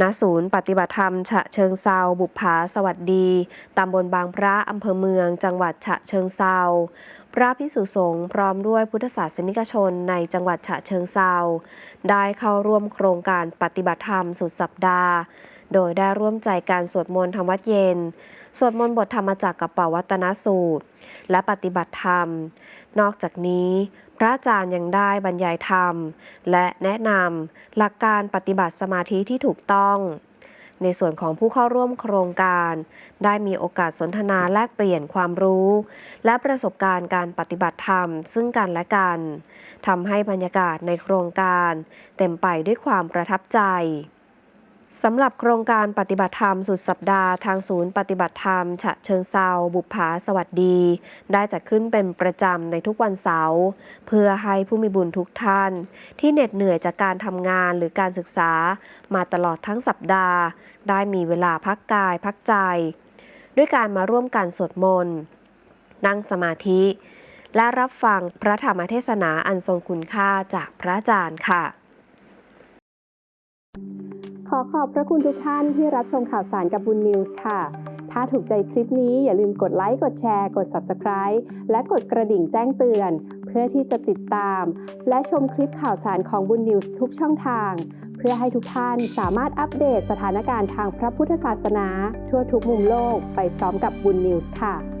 ณศูนย์ปฏิบัติธรรม ฉะเชิงเซาบุพภาสวัสดีตำบลบางพระอำเภอเมือง จังหวัดฉะเชิงเซาพระพิสุสงฆ์พร้อมด้วยพุทธศาสนิกชนในจังหวัดฉะเชิงเซาได้เข้าร่วมโครงการปฏิบัติธรรมสุดสัปดาห์ โดยได้ร่วมใจการสวดมนต์ธรรมวัดเย็น สวดมนต์บทธรรมจักรกับปวัตนสูตร และปฏิบัติธรรม นอกจากนี้พระอาจารย์ยังได้บรรยายธรรม และแนะนำหลักการปฏิบัติสมาธิที่ถูกต้อง ในส่วนของผู้เข้าร่วมโครงการ ได้มีโอกาสสนทนาแลกเปลี่ยนความรู้ และประสบการณ์การปฏิบัติธรรม ซึ่งกันและกันทำให้บรรยากาศในโครงการ เต็มไปด้วยความประทับใจ สำหรับโครงการปฏิบัติธรรมสุดสัปดาห์ทางศูนย์ปฏิบัติธรรม ฉะเชิงเซาบุปผาสวัสดี ได้จัดขึ้นเป็นประจำในทุกวันเสาร์เพื่อให้ผู้มีบุญทุกท่าน ที่เหน็ดเหนื่อยจากการทำงานหรือการศึกษามาตลอดทั้งสัปดาห์ ได้มีเวลาพักกายพักใจ ด้วยการมาร่วมกันสวดมนต์นั่งสมาธิ และรับฟังพระธรรมเทศนาอันทรงคุณค่าจากพระอาจารย์ค่ะ ขอขอบพระคุณทุกท่านที่รับชมข่าวสารกับบุญนิวส์ค่ะ ถ้าถูกใจคลิปนี้อย่าลืมกดไลค์ กดแชร์ กด Subscribe และกดกระดิ่งแจ้งเตือน เพื่อที่จะติดตาม และชมคลิปข่าวสารของบุญนิวส์ทุกช่องทาง เพื่อให้ทุกท่านสามารถอัปเดตสถานการณ์ทางพระพุทธศาสนา ทั่วทุกมุมโลกไปพร้อมกับบุญนิวส์ค่ะ